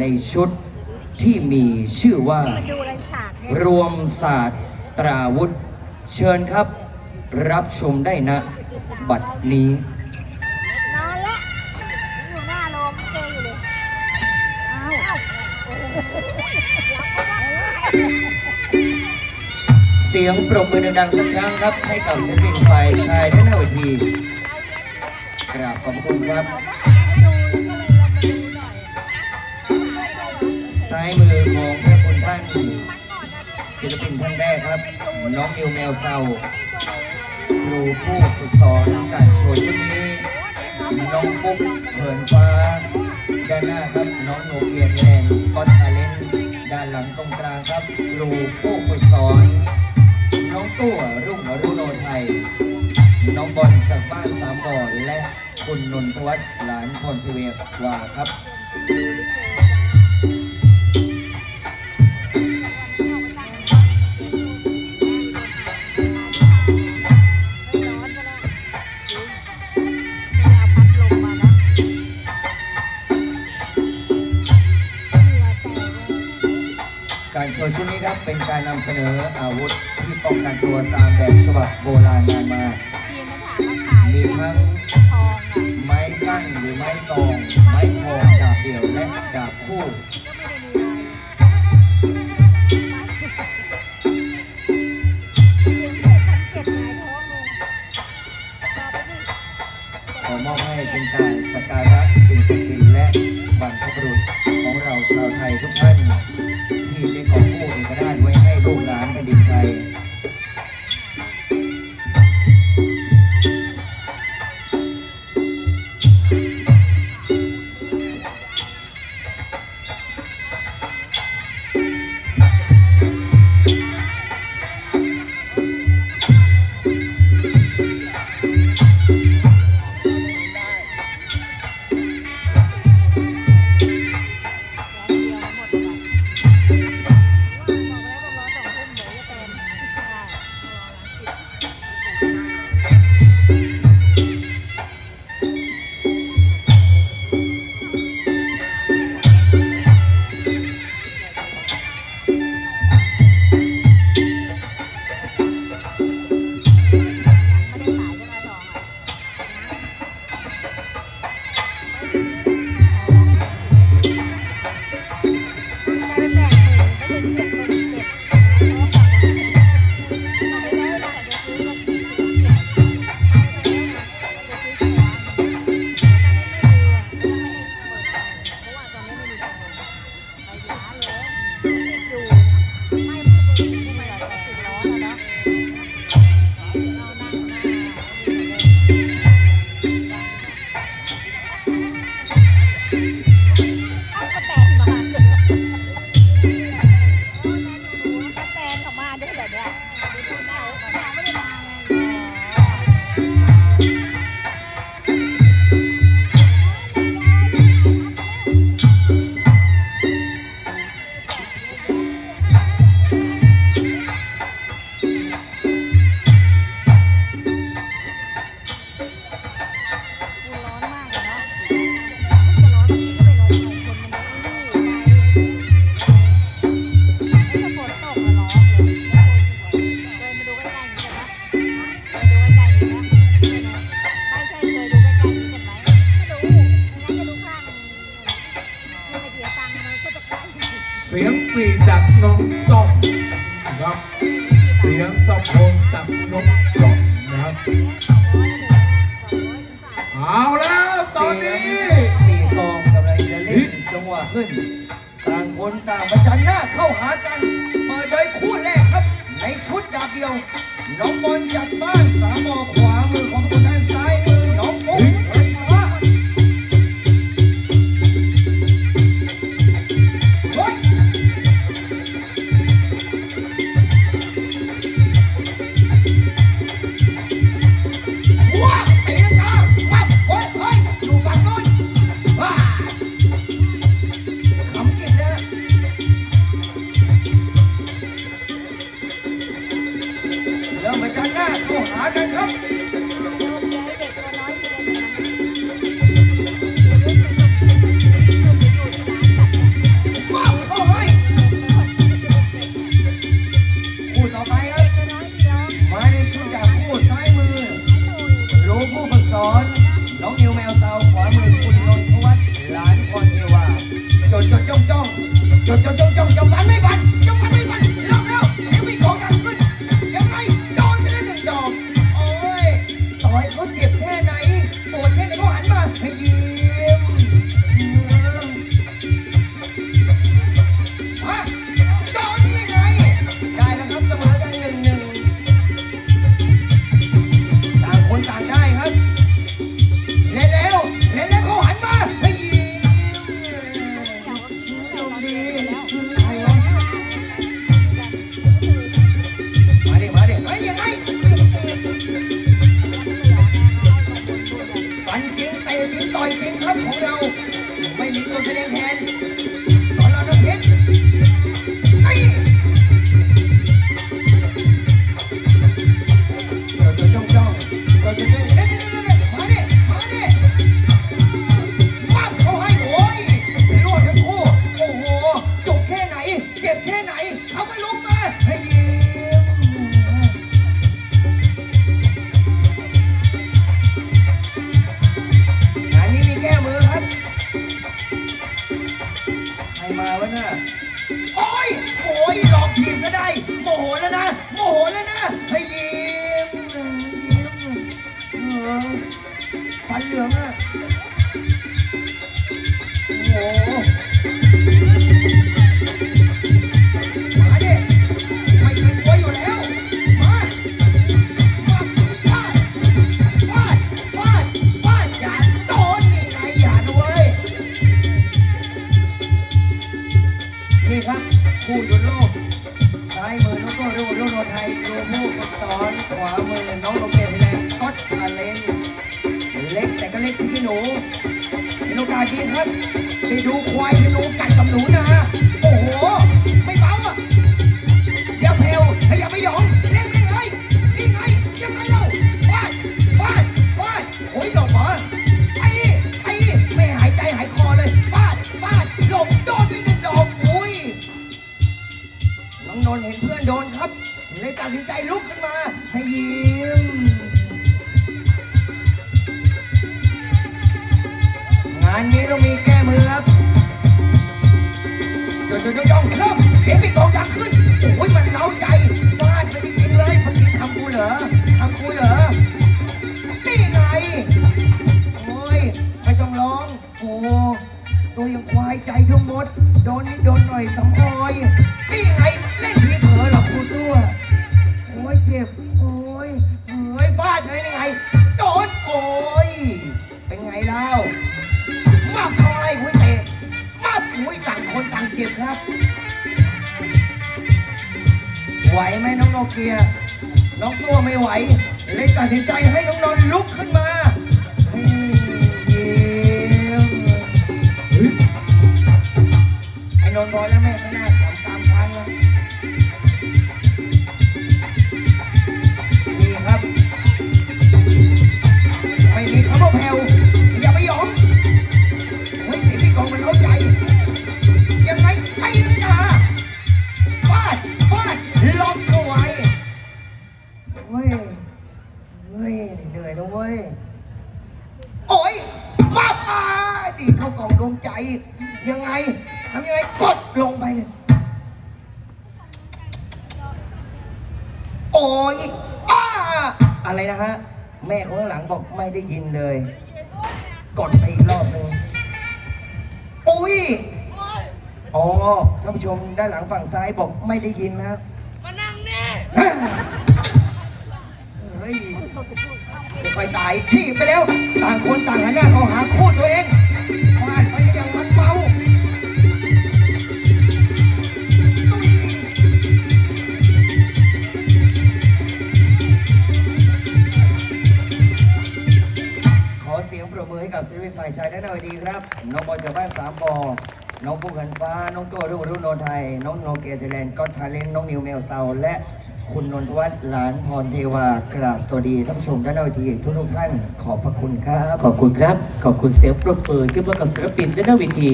ในชุดที่มีชื่อว่า ดูอะไรฉากเนี่ยรวมศาสตร์ตราวุธ เชิญครับ รับชมได้นะ บัดนี้ นอนละอยู่หน้าโรงเจอยู่เลยอ้าวอ้าวโอ้โหรับเขาว่าเสียงปรบมือดังๆสักครั้งครับ ให้กับศิลปินฝ่ายชายด้านหน้าเวทีกราบขอบคุณครับ ซ้ายมือของพระคุณท่านศิลปินท่านแรกครับ น้องนิวแมวเซาครูผู้ฝึกสอนการโชว์ชุดนี้ น้องฟุกเหินฟ้า ด้านหน้าครับน้องโนเกียแลนด์ก็อตทาเลนด้านหลังตรงกลางครับครูผู้ฝึกสอน น้องตัวรุ่งอรุโนไทย น้องบอลจากบ้านสามบ่อและคุณนนทวัฒน์หลานพลทเวศวาครับ การโชว์ชุดนี้ครับเป็นการนำเสนออาวุธที่ป้องกันตัวตามแบบฉบับโบราณนานมามีทั้งไม้สั้นหรือไม้ซอง ไม้พองดาบเดี่ยวและดาบคู่ นะครับ เสียงตะโพนจากน้องจอมนะครับ เอาแล้วตอนนี้ตีกลองกำลังจะเล่นจังหวะขึ้น ต่างคนต่างประจันหน้าเข้าหากัน เปิดโดยคู่แรกครับ ในชุดดาบเดียว น้องบอลจากบ้านสามบ่อขวา เล็กแต่ก็เล็กพี่หนูเป็นโอกาสดีครับได้ดูควายพี่หนูกัดกับหนูนะโอ้โห ไม่เบาอะอย่าเพลวอย่าไม่หยองเล่นไม่เลยนี่ไงยังไงเราฟาดฟาดฟาดโอ้ยหลบเหรอไอ้ไอ้ไม่หายใจหายคอเลยฟาดฟาดหลบโดนไปหนึ่งดอกอุ้ยน้องนนท์เห็นเพื่อนโดนครับ เลยตัดสินใจลุกขึ้นมาให้ยิ้ม นนี้ต้องมีแก้มือครับจนจนย่องเริ่มเสียงปีกองดังขึ้น จ็บครับ ไหวไหมน้องโนเกีย น้องตัวไม่ไหว เลยตัดสินใจให้น้องนนท์ลุกขึ้นมา อ้ยอ้าอะไรนะฮะ แม่ของข้างหลังบอกไม่ได้ยินเลย กดไปอีกรอบหนึ่งอุ้ยอ๋อท่านผู้ชมด้านหลังฝั่งซ้ายบอกไม่ได้ยินนะ มานั่งนี่เฮ้ยจะไปตายที่ไปแล้ว ต่างคนต่างหันหน้าเข้าหาคู่ตัวเอง ยงปรบมือให้กับศิลปินฝ่ายชายและนาวดีครับ น้องบอลจากบ้านสามบอน้องฟุกันฟ้า น้องตัวรุ่งรุ่งโนไทย น้องโนเกียเทแลนด์ก็อทาเลนน้องนิวเมลเซาและคุณนนทวัฒน์หลานพรเทวากราบสวัสดีท่านผู้ชมด้านหน้าเวทีทุกทุกท่านขอบพระคุณครับ ขอบคุณครับ ขอบคุณเสียงปรบมือที่มากับศิลปินด้านหน้าเวที